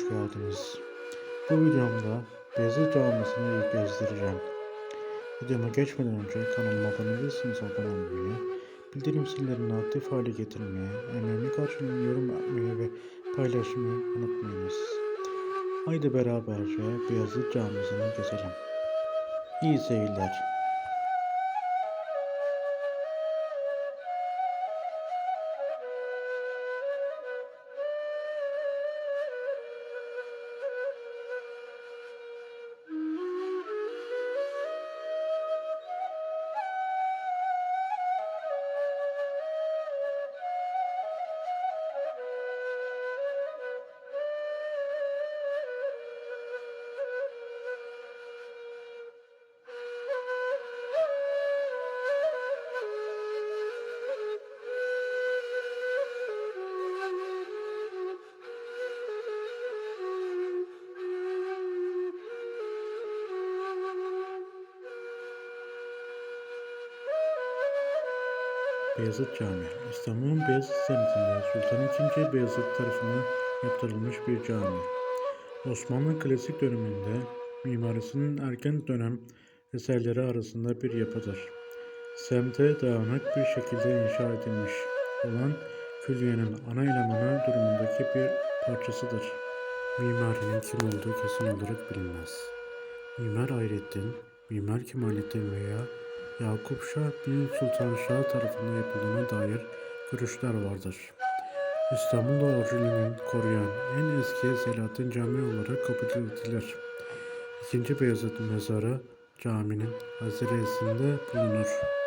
geldiniz. Bu videomda Beyazıt Camisi'ni gezdireceğim. Videoma geçmeden önce kanalıma abone değilseniz abone olmayı, bildirim zillerini aktif hale getirmeyi, emeğimi karşılığını yorum yapmayı ve paylaşmayı unutmayınız. Haydi beraberce Beyazıt Camisi'ni gezelim. İyi seyirler. Beyazıt Camii İstanbul'un Beyazıt semtinde Sultan II. Beyazıt tarafından yaptırılmış bir cami. Osmanlı klasik döneminde mimarisinin erken dönem eserleri arasında bir yapıdır. Semte dağınık bir şekilde inşa edilmiş olan külliyenin ana elemanı durumundaki bir parçasıdır. Mimarinin kim olduğu kesin olarak bilinmez. Mimar Hayrettin, Mimar Kemalettin veya Yakup Şah bin Sultan Şah tarafından yapıldığına dair görüşler vardır. İstanbul'da orijinalini koruyan en eski Selahattin Camii olarak kabul edilir. İkinci Beyazıt Mezarı caminin haziresinde bulunur.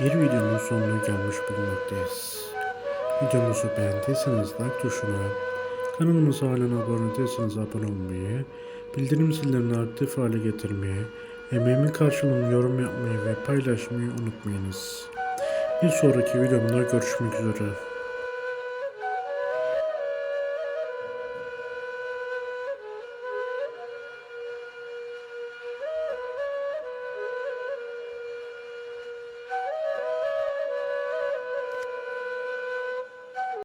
Bir videonun sonuna gelmiş bulunmaktayız. Videomuzu beğendiyseniz like tuşuna, kanalımıza halen abone değilseniz abone olmayı, bildirim zillerini aktif hale getirmeyi, emeğimin karşılığını yorum yapmayı ve paylaşmayı unutmayınız. Bir sonraki videomda görüşmek üzere.